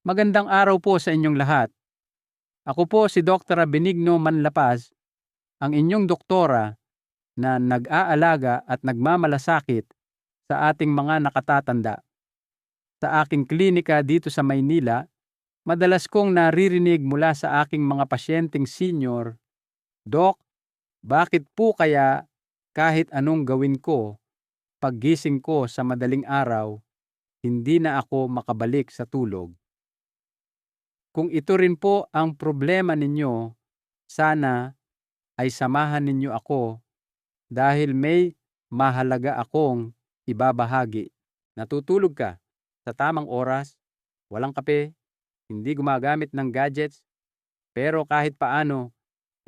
Magandang araw po sa inyong lahat. Ako po si Dr. Benigno Manlapaz, ang inyong doktora na nag-aalaga at nagmamalasakit sa ating mga nakatatanda. Sa aking klinika dito sa Maynila, madalas kong naririnig mula sa aking mga pasyenteng senior, Dok, bakit po kaya kahit anong gawin ko, paggising ko sa madaling araw, hindi na ako makabalik sa tulog? Kung ito rin po ang problema ninyo, sana ay samahan ninyo ako dahil may mahalaga akong ibabahagi. Natutulog ka sa tamang oras, walang kape, hindi gumagamit ng gadgets, pero kahit paano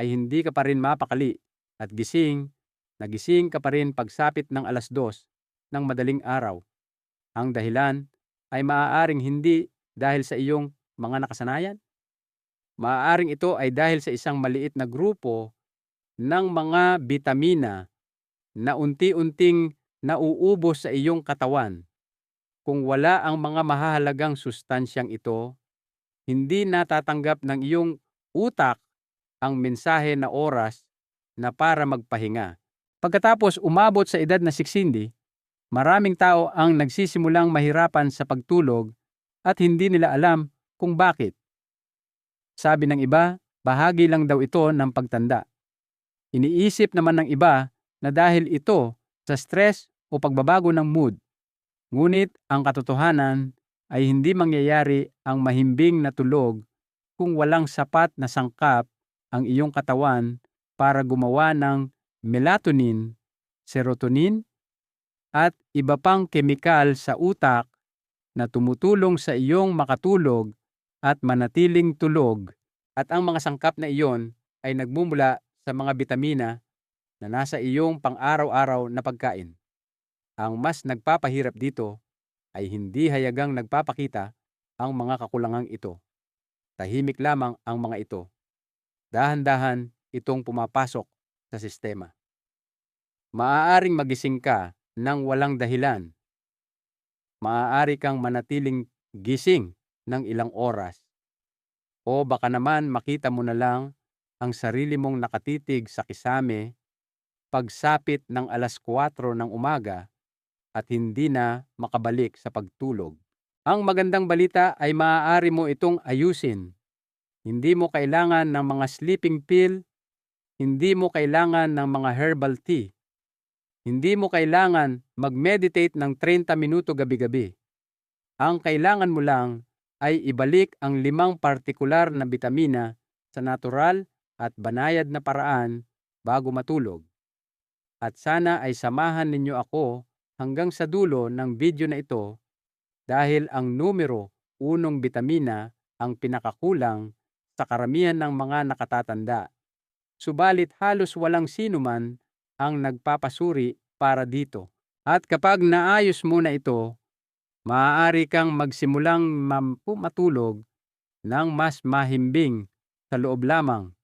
ay hindi ka pa rin mapakali at gising, nagising ka pa rin pagsapit ng alas dos ng madaling araw. Ang dahilan ay maaaring hindi dahil sa iyong mga nakasanayan. Maaaring ito ay dahil sa isang maliit na grupo ng mga bitamina na unti-unting nauubos sa iyong katawan. Kung wala ang mga mahahalagang sustansyang ito, hindi natatanggap ng iyong utak ang mensahe na oras na para magpahinga. Pagkatapos umabot sa edad na 60, maraming tao ang nagsisimulang mahirapan sa pagtulog at hindi nila alam kung bakit. Sabi ng iba, bahagi lang daw ito ng pagtanda. Iniisip naman ng iba na dahil ito sa stress o pagbabago ng mood. Ngunit ang katotohanan ay hindi mangyayari ang mahimbing na tulog kung walang sapat na sangkap ang iyong katawan para gumawa ng melatonin, serotonin, at iba pang kemikal sa utak na tumutulong sa iyong makatulog at manatiling tulog at ang mga sangkap na iyon ay nagmumula sa mga bitamina na nasa iyong pang-araw-araw na pagkain. Ang mas nagpapahirap dito ay hindi hayagang nagpapakita ang mga kakulangang ito. Tahimik lamang ang mga ito. Dahan-dahan itong pumapasok sa sistema. Maaaring magising ka ng walang dahilan. Maaari kang manatiling gising ng ilang oras. O baka naman makita mo na lang ang sarili mong nakatitig sa kisame pagsapit ng alas 4 ng umaga at hindi na makabalik sa pagtulog. Ang magandang balita ay maaari mo itong ayusin. Hindi mo kailangan ng mga sleeping pill, hindi mo kailangan ng mga herbal tea. Hindi mo kailangan mag-meditate ng 30 minuto gabi-gabi. Ang kailangan mo lang ay ibalik ang limang partikular na bitamina sa natural at banayad na paraan bago matulog. At sana ay samahan ninyo ako hanggang sa dulo ng video na ito dahil ang numero unong bitamina ang pinakakulang sa karamihan ng mga nakatatanda. Subalit halos walang sino man ang nagpapasuri para dito. At kapag naayos mo na ito, maaari kang magsimulang matulog ng mas mahimbing sa loob lamang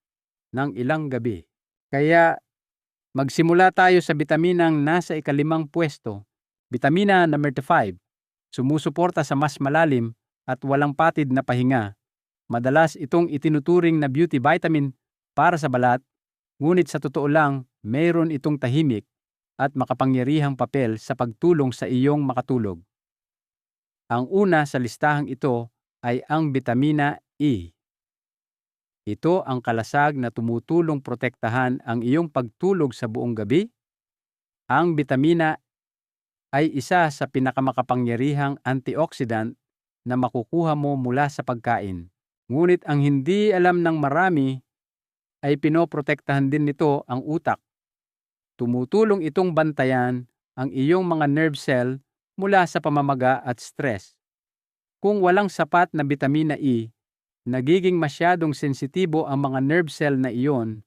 ng ilang gabi. Kaya magsimula tayo sa bitaminang nasa ikalimang pwesto, bitamina number 5, sumusuporta sa mas malalim at walang patid na pahinga. Madalas itong itinuturing na beauty vitamin para sa balat, ngunit sa totoo lang, mayroon itong tahimik at makapangyarihang papel sa pagtulong sa iyong makatulog. Ang una sa listahang ito ay ang bitamina E. Ito ang kalasag na tumutulong protektahan ang iyong pagtulog sa buong gabi. Ang bitamina ay isa sa pinakamakapangyarihang antioxidant na makukuha mo mula sa pagkain. Ngunit ang hindi alam ng marami ay pinoprotektahan din nito ang utak. Tumutulong itong bantayan ang iyong mga nerve cell mula sa pamamaga at stress. Kung walang sapat na bitamina E, nagiging masyadong sensitibo ang mga nerve cell na iyon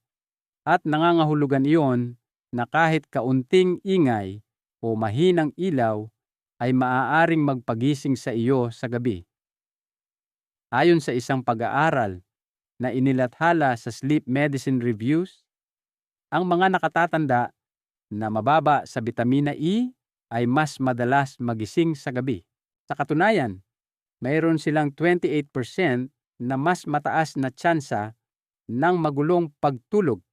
at nangangahulugan iyon na kahit kaunting ingay o mahinang ilaw ay maaaring magpagising sa iyo sa gabi. Ayon sa isang pag-aaral na inilathala sa Sleep Medicine Reviews, ang mga nakatatanda na mababa sa bitamina E ay mas madalas magising sa gabi. Sa katunayan, mayroon silang 28% na mas mataas na tsansa ng magulong pagtulog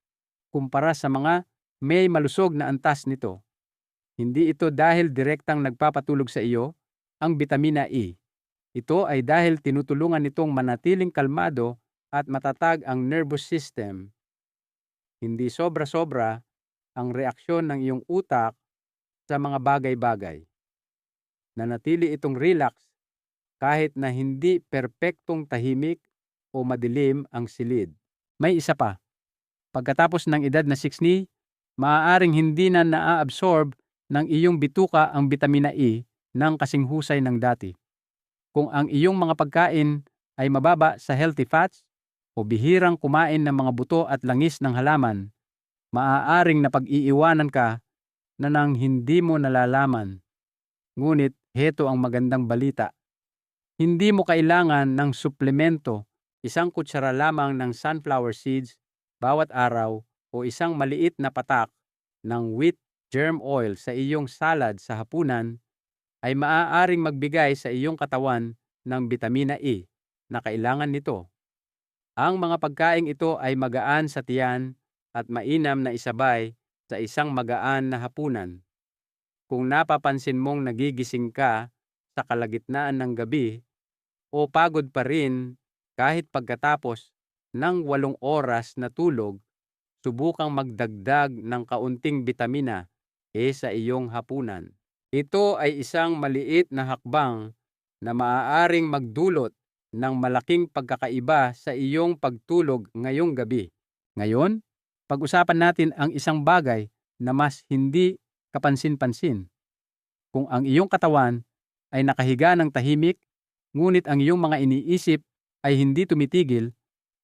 kumpara sa mga may malusog na antas nito. Hindi ito dahil direktang nagpapatulog sa iyo ang bitamina E. Ito ay dahil tinutulungan nitong manatiling kalmado at matatag ang nervous system. Hindi sobra-sobra ang reaksyon ng iyong utak sa mga bagay-bagay. Nanatili itong relax kahit na hindi perpektong tahimik o madilim ang silid. May isa pa. Pagkatapos ng edad na 6 ni, maaaring hindi na naa-absorb ng iyong bituka ang bitamina E ng kasing husay ng dati. Kung ang iyong mga pagkain ay mababa sa healthy fats o bihirang kumain ng mga buto at langis ng halaman, maaaring napag-iiwanan ka na nang hindi mo nalalaman. Ngunit heto ang magandang balita. Hindi mo kailangan ng suplemento, isang kutsara lamang ng sunflower seeds bawat araw o isang maliit na patak ng wheat germ oil sa iyong salad sa hapunan ay maaaring magbigay sa iyong katawan ng bitamina E na kailangan nito. Ang mga pagkaing ito ay magaan sa tiyan at mainam na isabay sa isang magaan na hapunan. Kung napapansin mong nagigising ka sa kalagitnaan ng gabi o pagod pa rin kahit pagkatapos ng walong oras na tulog, subukang magdagdag ng kaunting bitamina E sa iyong hapunan. Ito ay isang maliit na hakbang na maaaring magdulot ng malaking pagkakaiba sa iyong pagtulog ngayong gabi. Ngayon, pag-usapan natin ang isang bagay na mas hindi kapansin-pansin. Kung ang iyong katawan ay nakahiga ng tahimik, ngunit ang iyong mga iniisip ay hindi tumitigil,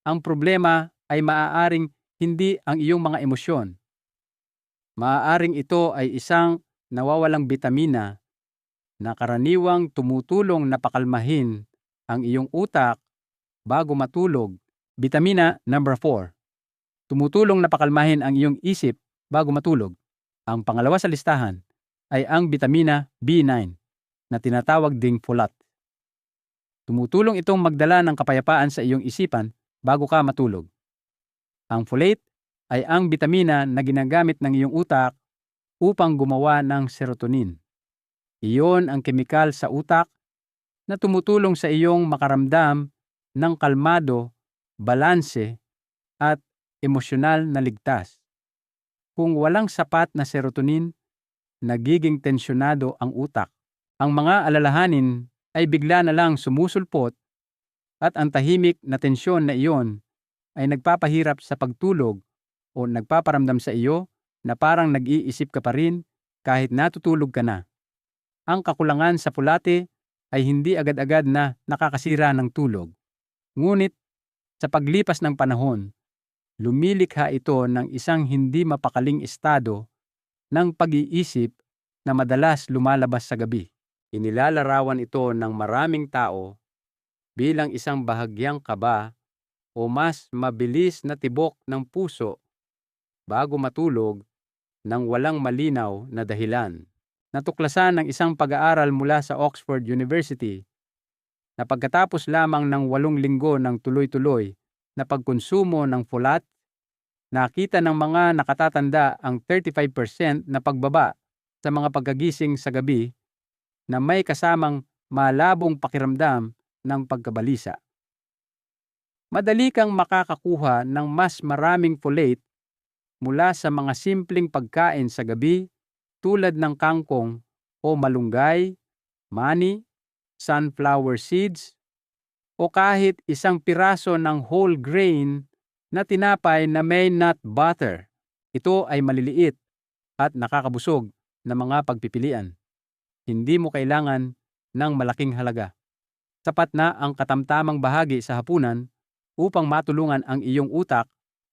ang problema ay maaaring hindi ang iyong mga emosyon. Maaaring ito ay isang nawawalang bitamina na karaniwang tumutulong na pakalmahin ang iyong utak bago matulog. Bitamina number 4 tumutulong na pakalmahin ang iyong isip bago matulog. Ang pangalawa sa listahan ay ang bitamina B9 na tinatawag ding folat. Tumutulong itong magdala ng kapayapaan sa iyong isipan bago ka matulog. Ang folate ay ang bitamina na ginagamit ng iyong utak upang gumawa ng serotonin. Iyon ang kemikal sa utak na tumutulong sa iyong makaramdam ng kalmado, balanse, at emosyonal na ligtas. Kung walang sapat na serotonin, nagiging tensyonado ang utak. Ang mga alalahanin ay bigla na lang sumusulpot at ang tahimik na tensyon na iyon ay nagpapahirap sa pagtulog o nagpaparamdam sa iyo na parang nag-iisip ka pa rin kahit natutulog ka na. Ang kakulangan sa pulate ay hindi agad-agad na nakakasira ng tulog. Ngunit sa paglipas ng panahon, lumilikha ito ng isang hindi mapakaling estado ng pag-iisip na madalas lumalabas sa gabi. Inilalarawan ito ng maraming tao bilang isang bahagyang kaba o mas mabilis na tibok ng puso bago matulog ng walang malinaw na dahilan. Natuklasan ng isang pag-aaral mula sa Oxford University na pagkatapos lamang ng walong linggo ng tuloy-tuloy na pagkonsumo ng folat, nakita ng mga nakatatanda ang 35% na pagbaba sa mga pagkagising sa gabi na may kasamang malabong pakiramdam ng pagkabalisa. Madali kang makakakuha ng mas maraming folate mula sa mga simpleng pagkain sa gabi tulad ng kangkong o malunggay, mani, sunflower seeds, o kahit isang piraso ng whole grain na tinapay na may nut butter. Ito ay maliliit at nakakabusog na mga pagpipilian. Hindi mo kailangan ng malaking halaga. Sapat na ang katamtamang bahagi sa hapunan upang matulungan ang iyong utak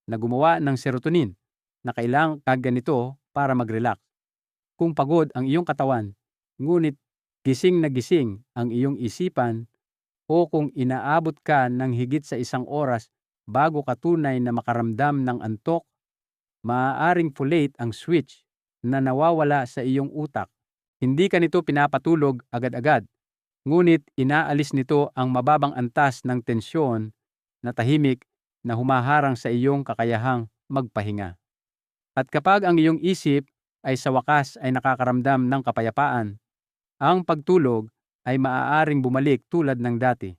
na gumawa ng serotonin na kailangan kaganito para mag-relax. Kung pagod ang iyong katawan, ngunit gising na gising ang iyong isipan o kung inaabot ka ng higit sa isang oras bago ka tunay na makaramdam ng antok, maaaring folate ang switch na nawawala sa iyong utak. Hindi ka nito pinapatulog agad-agad. ngunit inaalis nito ang mababang antas ng tensyon na tahimik na humaharang sa iyong kakayahang magpahinga. At kapag ang iyong isip ay sa wakas ay nakakaramdam ng kapayapaan, ang pagtulog ay maaaring bumalik tulad ng dati.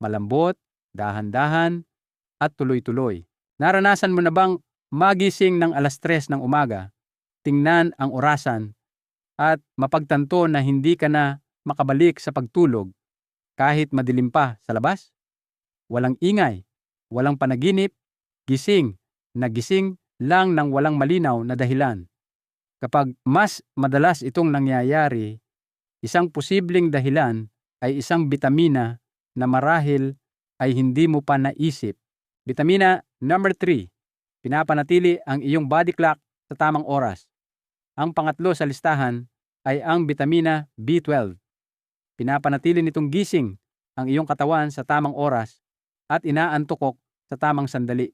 Malambot, dahan-dahan, at tuloy-tuloy. Naranasan mo na bang magising ng alas 3 ng umaga, tingnan ang orasan, at mapagtanto na hindi ka na makabalik sa pagtulog kahit madilim pa sa labas? Walang ingay, walang panaginip, gising, nagising lang ng walang malinaw na dahilan. Kapag mas madalas itong nangyayari, isang posibleng dahilan ay isang bitamina na marahil ay hindi mo pa naisip. Bitamina number 3, pinapanatili ang iyong body clock sa tamang oras. Ang pangatlo sa listahan ay ang bitamina B12. Pinapanatili nitong gising ang iyong katawan sa tamang oras at inaantukok sa tamang sandali.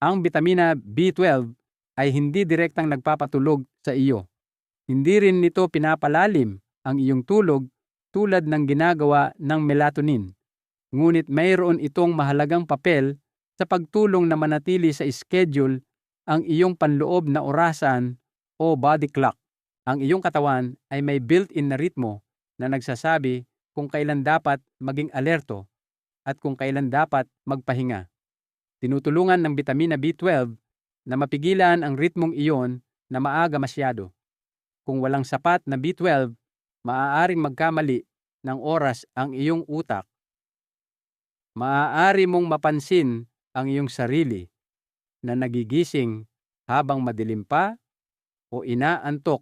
Ang bitamina B12 ay hindi direktang nagpapatulog sa iyo. Hindi rin nito pinapalalim ang iyong tulog tulad ng ginagawa ng melatonin. Ngunit mayroon itong mahalagang papel sa pagtulong na manatili sa schedule ang iyong panloob na orasan o body clock. Ang iyong katawan ay may built-in na ritmo na nagsasabi kung kailan dapat maging alerto at kung kailan dapat magpahinga. Tinutulungan ng bitamina B12 na mapigilan ang ritmong iyon na maaga masyado. Kung walang sapat na B12, maaaring magkamali ng oras ang iyong utak. Maaari mong mapansin ang iyong sarili na nagigising habang madilim pa o inaantok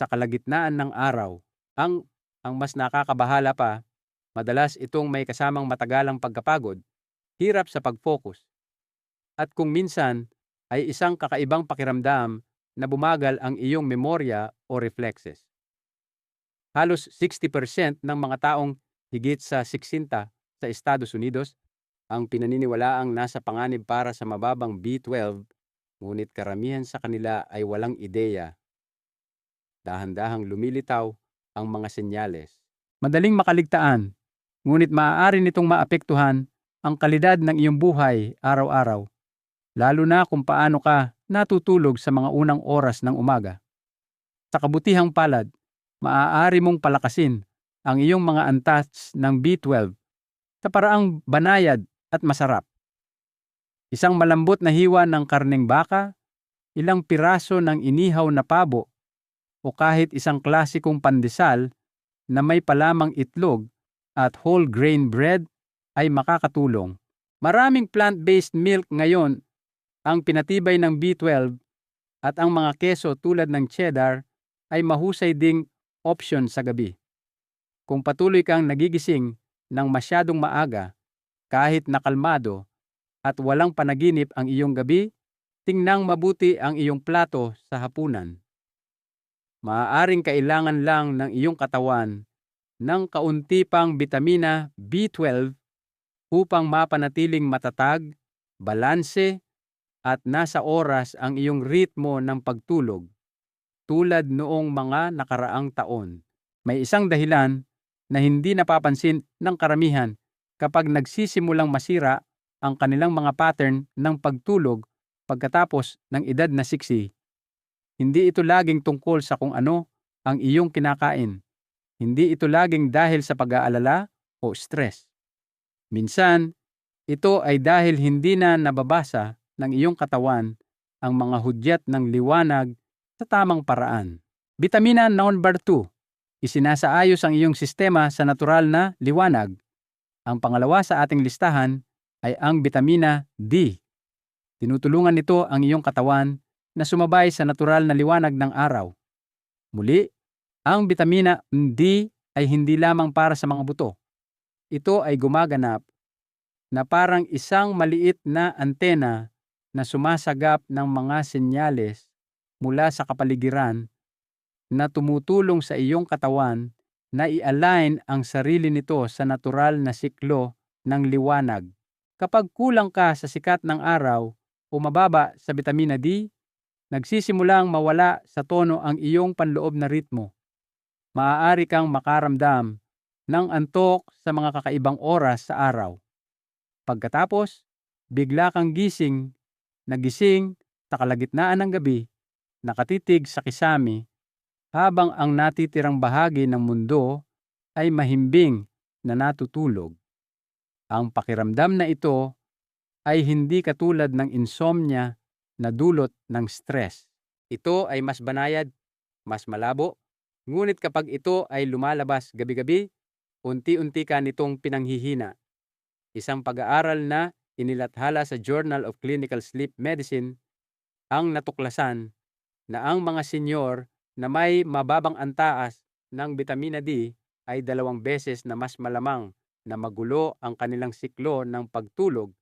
sa kalagitnaan ng araw. Ang, ang mas nakakabahala pa, madalas itong may kasamang matagalang pagkapagod, hirap sa pag-focus. At kung minsan ay isang kakaibang pakiramdam na bumagal ang iyong memorya o reflexes. Halos 60% ng mga taong higit sa 60 sa Estados Unidos ang pinaniniwalaang nasa panganib para sa mababang B12, ngunit karamihan sa kanila ay walang ideya. Dahan-dahang lumilitaw ang mga senyales. Madaling makaligtaan, ngunit maaari nitong maapektuhan ang kalidad ng iyong buhay araw-araw, lalo na kung paano ka natutulog sa mga unang oras ng umaga. Sa kabutihang palad, maaari mong palakasin ang iyong mga antas ng B12 sa paraang banayad at masarap. Isang malambot na hiwa ng karneng baka, ilang piraso ng inihaw na pabo, o kahit isang klasikong pandesal na may palamang itlog at whole grain bread ay makakatulong. Maraming plant-based milk ngayon ang pinatibay ng B12 at ang mga keso tulad ng cheddar ay mahusay ding option sa gabi. Kung patuloy kang nagigising ng masyadong maaga, kahit nakalmado at walang panaginip ang iyong gabi, tingnang mabuti ang iyong plato sa hapunan. Maaaring kailangan lang ng iyong katawan ng kaunti pang bitamina B12 upang mapanatiling matatag, balanse, at nasa oras ang iyong ritmo ng pagtulog. Tulad noong mga nakaraang taon, may isang dahilan na hindi napapansin ng karamihan kapag nagsisimulang masira ang kanilang mga pattern ng pagtulog pagkatapos ng edad na 60. Hindi ito laging tungkol sa kung ano ang iyong kinakain. Hindi ito laging dahil sa pag-aalala o stress. Minsan, ito ay dahil hindi na nababasa ng iyong katawan ang mga hudyat ng liwanag sa tamang paraan. Vitamina number 2. Isinasaayos ang iyong sistema sa natural na liwanag ang pangalawa sa ating listahan ay ang bitamina D. Tinutulungan nito ang iyong katawan na sumabay sa natural na liwanag ng araw. Muli, ang bitamina D ay hindi lamang para sa mga buto. Ito ay gumaganap na parang isang maliit na antena na sumasagap ng mga senyales mula sa kapaligiran na tumutulong sa iyong katawan na i-align ang sarili nito sa natural na siklo ng liwanag. Kapag kulang ka sa sikat ng araw o mababa sa vitamina D, nagsisimulang mawala sa tono ang iyong panloob na ritmo. Maaari kang makaramdam ng antok sa mga kakaibang oras sa araw. Pagkatapos, bigla kang gising, nagising sa kalagitnaan ng gabi, nakatitig sa kisami, habang ang natitirang bahagi ng mundo ay mahimbing na natutulog. Ang pakiramdam na ito ay hindi katulad ng insomnia na dulot ng stress. Ito ay mas banayad, mas malabo, ngunit kapag ito ay lumalabas gabi-gabi, unti-unti ka nitong pinanghihina. Isang pag-aaral na inilathala sa Journal of Clinical Sleep Medicine ang natuklasan na ang mga senyor na may mababang antaas ng vitamina D ay dalawang beses na mas malamang na magulo ang kanilang siklo ng pagtulog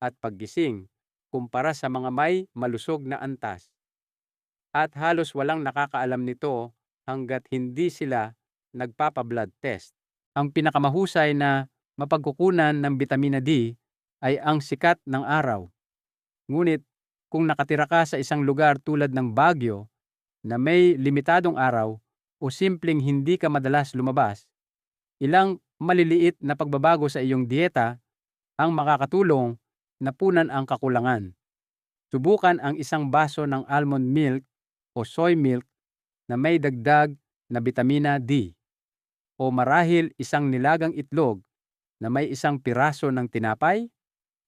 at paggising kumpara sa mga may malusog na antas. At halos walang nakakaalam nito hanggat hindi sila nagpapa-blood test. Ang pinakamahusay na mapagkukunan ng vitamina D ay ang sikat ng araw. Ngunit kung nakatira ka sa isang lugar tulad ng Baguio na may limitadong araw o simpleng hindi ka madalas lumabas, ilang maliliit na pagbabago sa iyong dieta ang makakatulong na punan ang kakulangan. Subukan ang isang baso ng almond milk o soy milk na may dagdag na vitamina D o marahil isang nilagang itlog na may isang piraso ng tinapay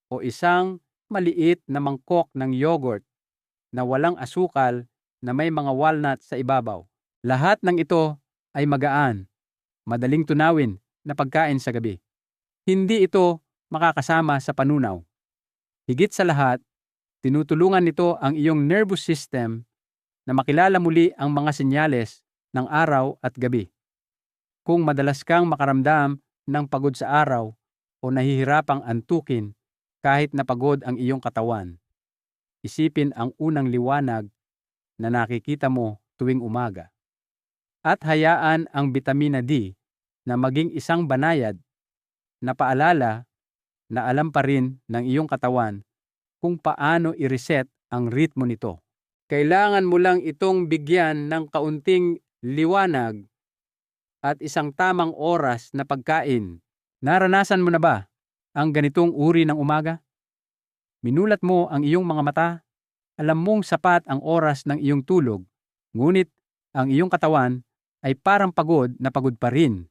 o isang maliit na mangkok ng yogurt na walang asukal na may mga walnut sa ibabaw. Lahat ng ito ay magaan, madaling tunawin na pagkain sa gabi. Hindi ito makakasama sa panunaw. Higit sa lahat, tinutulungan nito ang iyong nervous system na makilala muli ang mga senyales ng araw at gabi. Kung madalas kang makaramdam ng pagod sa araw o nahihirapang antukin kahit napagod ang iyong katawan, isipin ang unang liwanag na nakikita mo tuwing umaga. At hayaan ang vitamina D na maging isang banayad na paalala na alam pa rin ng iyong katawan kung paano i-reset ang ritmo nito. Kailangan mo lang itong bigyan ng kaunting liwanag at isang tamang oras na pagkain. Naranasan mo na ba ang ganitong uri ng umaga? Minulat mo ang iyong mga mata. Alam mong sapat ang oras ng iyong tulog, ngunit ang iyong katawan ay parang pagod na pagod pa rin.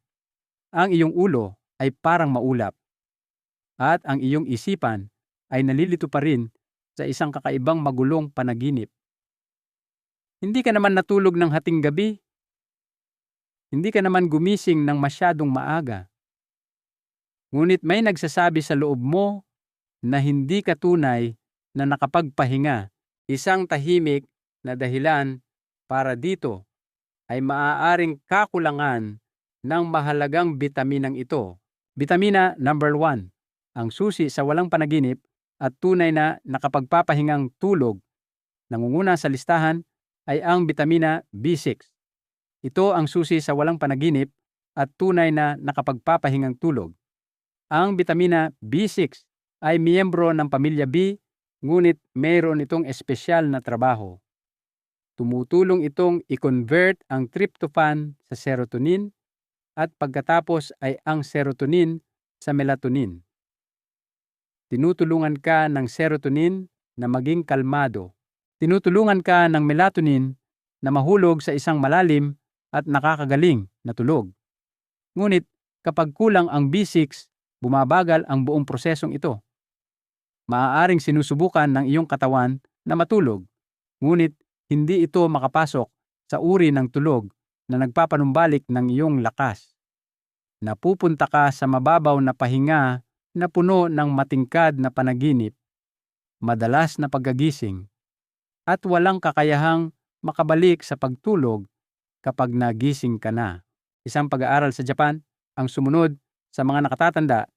Ang iyong ulo ay parang maulap. At ang iyong isipan ay nalilito pa rin sa isang kakaibang magulong panaginip. Hindi ka naman natulog ng hating gabi. Hindi ka naman gumising ng masyadong maaga. Ngunit may nagsasabi sa loob mo na hindi ka tunay na nakapagpahinga. Isang tahimik na dahilan para dito ay maaaring kakulangan ng mahalagang bitaminang ito. Bitamina number 1, ang susi sa walang panaginip at tunay na nakapagpapahingang tulog. Nangunguna sa listahan ay ang bitamina B6. Ito ang susi sa walang panaginip at tunay na nakapagpapahingang tulog. Ang bitamina B6 ay miyembro ng pamilya B ngunit mayroon itong espesyal na trabaho. Tumutulong itong i-convert ang tryptophan sa serotonin at pagkatapos ay ang serotonin sa melatonin. Tinutulungan ka ng serotonin na maging kalmado. Tinutulungan ka ng melatonin na mahulog sa isang malalim at nakakagaling na tulog. Ngunit kapag kulang ang B6, bumabagal ang buong prosesong ito maaaring sinusubukan ng iyong katawan na matulog, ngunit hindi ito makapasok sa uri ng tulog na nagpapanumbalik ng iyong lakas. Napupunta ka sa mababaw na pahinga na puno ng matingkad na panaginip, madalas na paggagising, at walang kakayahang makabalik sa pagtulog kapag nagising ka na. Isang pag-aaral sa Japan ang sumunod sa mga nakatatanda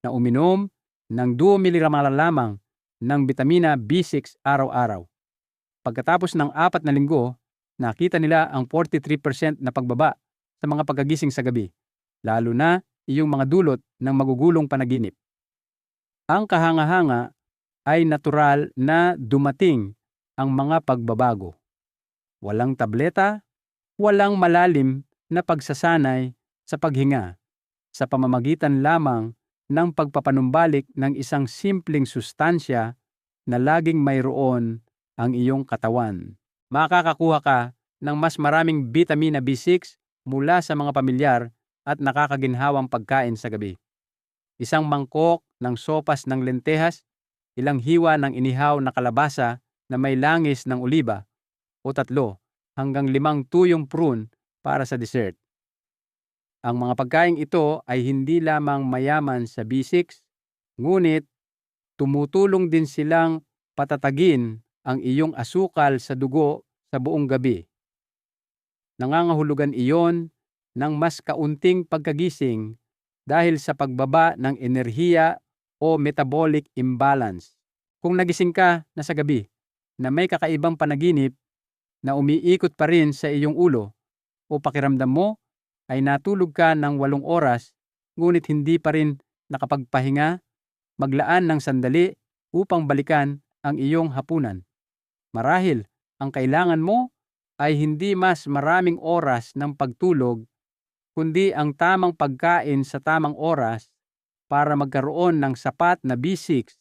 na uminom ng 2 mg lamang ng vitamina B6 araw-araw. Pagkatapos ng apat na linggo, nakita nila ang 43% na pagbaba sa mga pagkagising sa gabi, lalo na iyong mga dulot ng magugulong panaginip. Ang kahanga-hanga ay natural na dumating ang mga pagbabago. Walang tableta, walang malalim na pagsasanay sa paghinga. sa pamamagitan lamang ng pagpapanumbalik ng isang simpleng sustansya na laging mayroon ang iyong katawan. Makakakuha ka ng mas maraming vitamina B6 mula sa mga pamilyar at nakakaginhawang pagkain sa gabi. Isang mangkok ng sopas ng lentehas, ilang hiwa ng inihaw na kalabasa na may langis ng oliba, o tatlo hanggang limang tuyong prune para sa dessert. Ang mga pagkain ito ay hindi lamang mayaman sa B6, ngunit tumutulong din silang patatagin ang iyong asukal sa dugo sa buong gabi. Nangangahulugan iyon ng mas kaunting pagkagising dahil sa pagbaba ng enerhiya o metabolic imbalance. Kung nagising ka na sa gabi na may kakaibang panaginip na umiikot pa rin sa iyong ulo o pakiramdam mo ay natulog ka ng walong oras ngunit hindi pa rin nakapagpahinga, maglaan ng sandali upang balikan ang iyong hapunan. Marahil ang kailangan mo ay hindi mas maraming oras ng pagtulog, kundi ang tamang pagkain sa tamang oras para magkaroon ng sapat na B6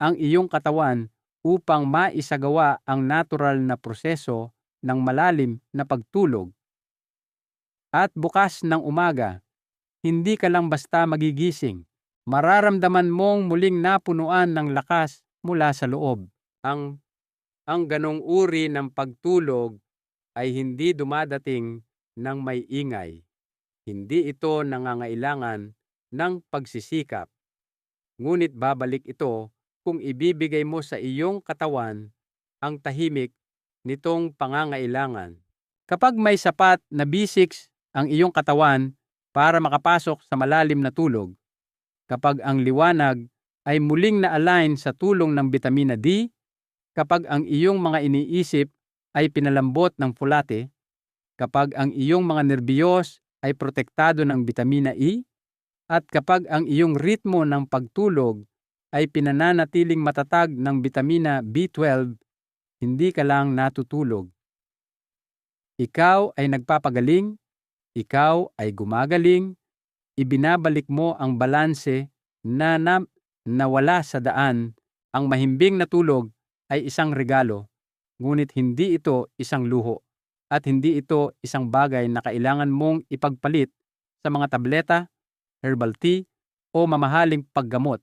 ang iyong katawan upang maisagawa ang natural na proseso ng malalim na pagtulog. At bukas ng umaga, hindi ka lang basta magigising, mararamdaman mong muling napunuan ng lakas mula sa loob. Ang ang ganong uri ng pagtulog ay hindi dumadating ng may ingay. Hindi ito nangangailangan ng pagsisikap. Ngunit babalik ito kung ibibigay mo sa iyong katawan ang tahimik nitong pangangailangan. Kapag may sapat na B6 ang iyong katawan para makapasok sa malalim na tulog, kapag ang liwanag ay muling na-align sa tulong ng vitamina D, kapag ang iyong mga iniisip ay pinalambot ng folate kapag ang iyong mga nerbiyos ay protektado ng vitamina E at kapag ang iyong ritmo ng pagtulog ay pinananatiling matatag ng vitamina B12, hindi ka lang natutulog. Ikaw ay nagpapagaling, ikaw ay gumagaling, ibinabalik mo ang balanse na, na nawala sa daan, ang mahimbing na tulog ay isang regalo ngunit hindi ito isang luho at hindi ito isang bagay na kailangan mong ipagpalit sa mga tableta, herbal tea, o mamahaling paggamot.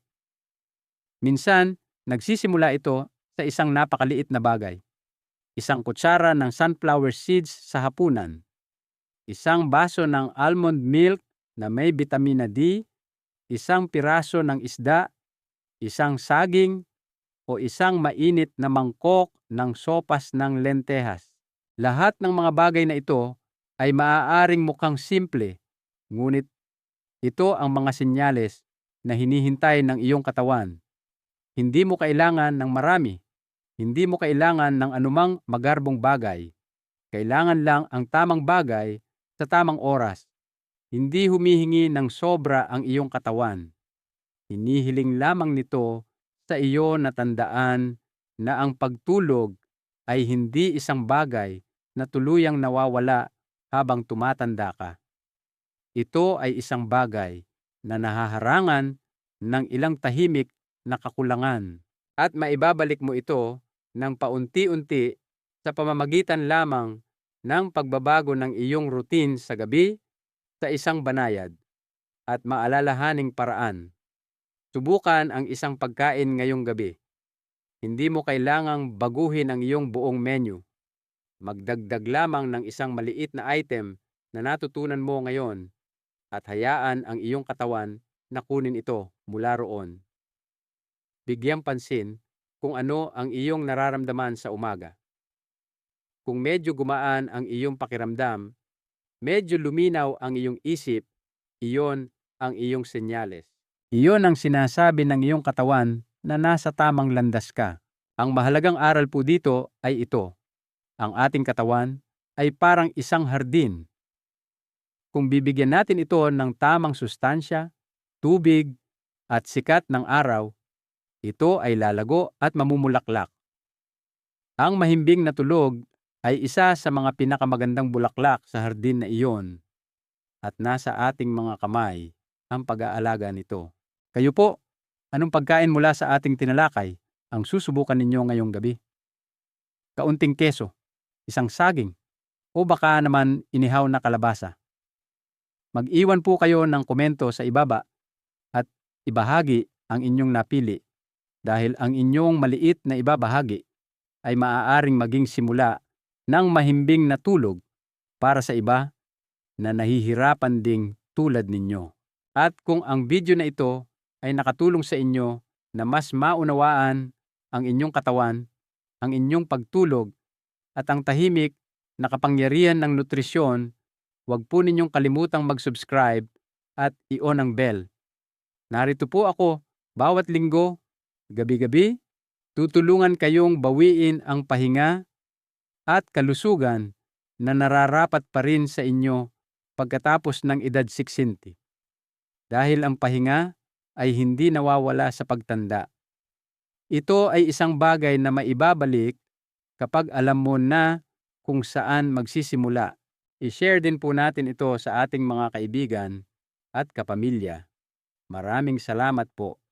Minsan, nagsisimula ito sa isang napakaliit na bagay. Isang kutsara ng sunflower seeds sa hapunan. Isang baso ng almond milk na may vitamina D, isang piraso ng isda, isang saging, o isang mainit na mangkok ng sopas ng lentehas. Lahat ng mga bagay na ito ay maaaring mukhang simple, ngunit ito ang mga senyales na hinihintay ng iyong katawan. Hindi mo kailangan ng marami. Hindi mo kailangan ng anumang magarbong bagay. Kailangan lang ang tamang bagay sa tamang oras. Hindi humihingi ng sobra ang iyong katawan. Hinihiling lamang nito sa iyo na tandaan na ang pagtulog ay hindi isang bagay na tuluyang nawawala habang tumatanda ka. Ito ay isang bagay na nahaharangan ng ilang tahimik na kakulangan at maibabalik mo ito ng paunti-unti sa pamamagitan lamang ng pagbabago ng iyong routine sa gabi sa isang banayad at maalalahaning paraan Subukan ang isang pagkain ngayong gabi. Hindi mo kailangang baguhin ang iyong buong menu. Magdagdag lamang ng isang maliit na item na natutunan mo ngayon at hayaan ang iyong katawan na kunin ito mula roon. Bigyang pansin kung ano ang iyong nararamdaman sa umaga. Kung medyo gumaan ang iyong pakiramdam, medyo luminaw ang iyong isip, iyon ang iyong senyales. Iyon ang sinasabi ng iyong katawan na nasa tamang landas ka. Ang mahalagang aral po dito ay ito. Ang ating katawan ay parang isang hardin. Kung bibigyan natin ito ng tamang sustansya, tubig, at sikat ng araw, ito ay lalago at mamumulaklak. Ang mahimbing na tulog ay isa sa mga pinakamagandang bulaklak sa hardin na iyon at nasa ating mga kamay ang pag-aalaga nito. Kayo po, anong pagkain mula sa ating tinalakay ang susubukan ninyo ngayong gabi? Kaunting keso, isang saging, o baka naman inihaw na kalabasa. Mag-iwan po kayo ng komento sa ibaba at ibahagi ang inyong napili dahil ang inyong maliit na ibabahagi ay maaaring maging simula ng mahimbing na tulog para sa iba na nahihirapan ding tulad ninyo. At kung ang video na ito ay nakatulong sa inyo na mas maunawaan ang inyong katawan, ang inyong pagtulog, at ang tahimik na kapangyarihan ng nutrisyon, huwag po ninyong kalimutang mag-subscribe at i-on ang bell. Narito po ako bawat linggo, gabi-gabi, tutulungan kayong bawiin ang pahinga at kalusugan na nararapat pa rin sa inyo pagkatapos ng edad 60. Dahil ang pahinga ay hindi nawawala sa pagtanda. Ito ay isang bagay na maibabalik kapag alam mo na kung saan magsisimula. I-share din po natin ito sa ating mga kaibigan at kapamilya. Maraming salamat po.